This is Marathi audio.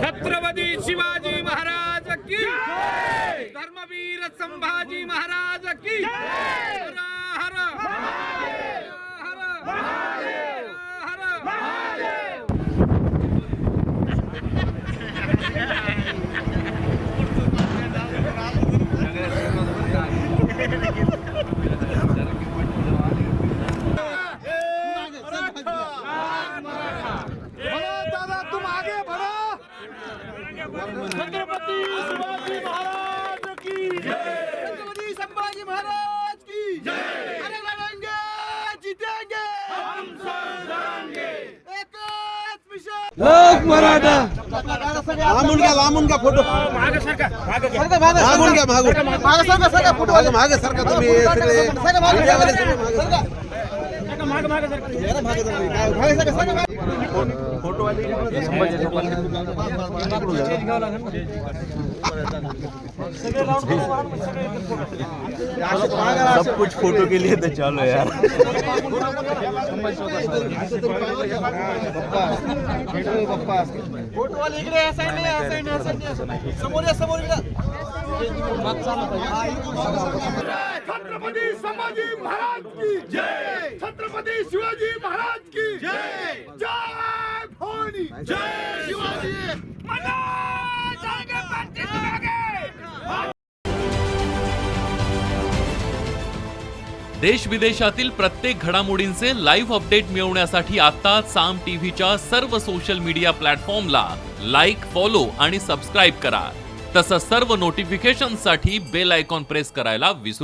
छत्रपती शिवाजी महाराज की धर्मवीर संभाजी महाराज की हर हर हर हर छत्रपति शिवाजी महाराज की छत्रपति संभाजी महाराज की अरे लड़ेंगे जीतेंगे! हम लड़ेंगे एकच मिशन! लोक मराठा। लांबून घ्या लांबून घ्या फोटो. मागून घ्या. मागून मागे सरका सरका फोटो मागे. मागे सारखा तुम्ही सगळे मागे. सब कुछ फ़ोटो के लिए तो चलो यार। फ़ोटो वाले समोर समोर छत्रपती संभाजी महाराज की जय। छत्रपती शिवाजी महाराज की जय। जय भवानी। जय शिवाजी। देश विदेशातील प्रत्येक घडामोडींचे लाईव्ह अपडेट मिळवण्यासाठी आता साम टीव्हीच्या सर्व सोशल मीडिया प्लॅटफॉर्मला लाईक फॉलो आणि सबस्क्राईब करा. तसंच सर्व नोटिफिकेशनसाठी बेल आयकॉन प्रेस करायला विसरू